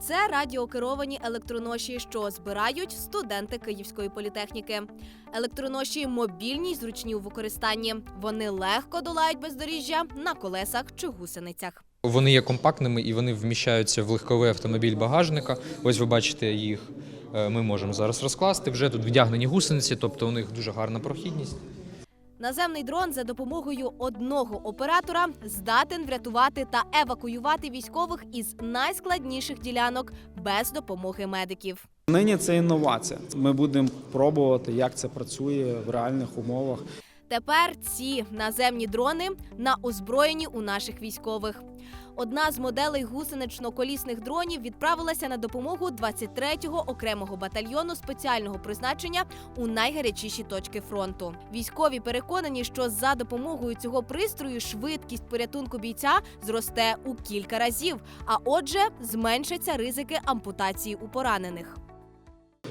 Це радіокеровані електроноші, що збирають студенти Київської політехніки. Електроноші мобільні й зручні у використанні. Вони легко долають бездоріжжя на колесах чи гусеницях. Вони є компактними і вони вміщаються в легковий автомобіль багажника. Ось ви бачите їх. е, Ми можемо зараз розкласти. Вже тут вдягнені гусениці, тобто у них дуже гарна прохідність. Наземний дрон за допомогою одного оператора здатен врятувати та евакуювати військових із найскладніших ділянок без допомоги медиків. Нині це інновація. Ми будемо пробувати, як це працює в реальних умовах. Тепер ці наземні дрони на озброєнні у наших військових. Одна з моделей гусенично-колісних дронів відправилася на допомогу 23-го окремого батальйону спеціального призначення у найгарячіші точки фронту. Військові переконані, що за допомогою цього пристрою швидкість порятунку бійця зросте у кілька разів, а отже, зменшаться ризики ампутації у поранених.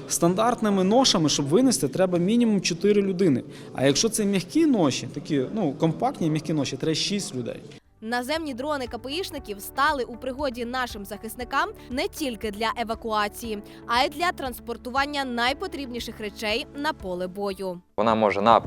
Стандартними ношами, щоб винести, треба мінімум 4 людини. А якщо це м'які ноші, такі ну компактні м'які ноші, треба 6 людей. Наземні дрони КПІшників стали у пригоді нашим захисникам не тільки для евакуації, а й для транспортування найпотрібніших речей на поле бою. Вона може на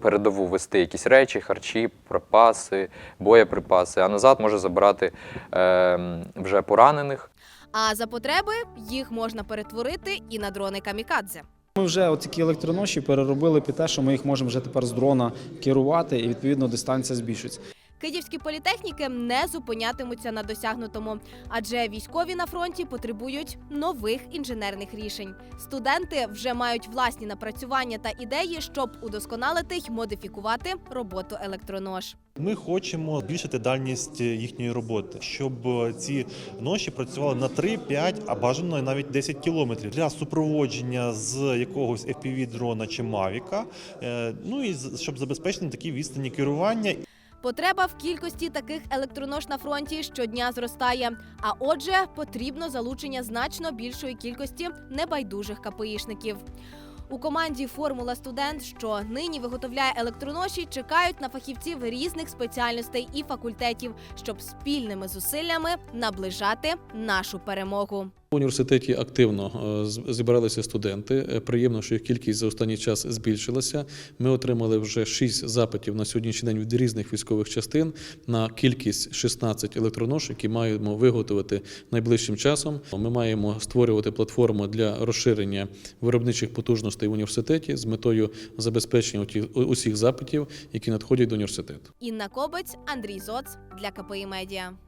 передову вести якісь речі, харчі, припаси, боєприпаси, а назад може забирати е, вже поранених. А за потреби їх можна перетворити і на дрони камікадзе. Ми вже такі електроноші переробили під те, що ми їх можемо вже тепер з дрона керувати, і відповідно дистанція збільшується. Київські політехніки не зупинятимуться на досягнутому, адже військові на фронті потребують нових інженерних рішень. Студенти вже мають власні напрацювання та ідеї, щоб удосконалити й модифікувати роботу електронож. Ми хочемо збільшити дальність їхньої роботи, щоб ці ноші працювали на 3, 5, а бажано навіть 10 кілометрів для супроводження з якогось fpv дрона чи мавіка. е, Ну і щоб забезпечити такі відстані керування Потреба в кількості таких електронож на фронті щодня зростає. А отже, потрібно залучення значно більшої кількості небайдужих КПІшників. У команді Формула Студент, що нині виготовляє електроноші, чекають на фахівців різних спеціальностей і факультетів, щоб спільними зусиллями наближати нашу перемогу. В університеті активно е, зібралися студенти. Е, Приємно, що їх кількість за останній час збільшилася. Ми отримали вже 6 запитів на сьогоднішній день від різних військових частин на кількість 16 електронож, які маємо виготовити найближчим часом. Ми маємо створювати платформу для розширення виробничих потужностей в університеті з метою забезпечення усіх запитів, які надходять до університету. Інна Кобець, Андрій Зоц для КПІ Медіа.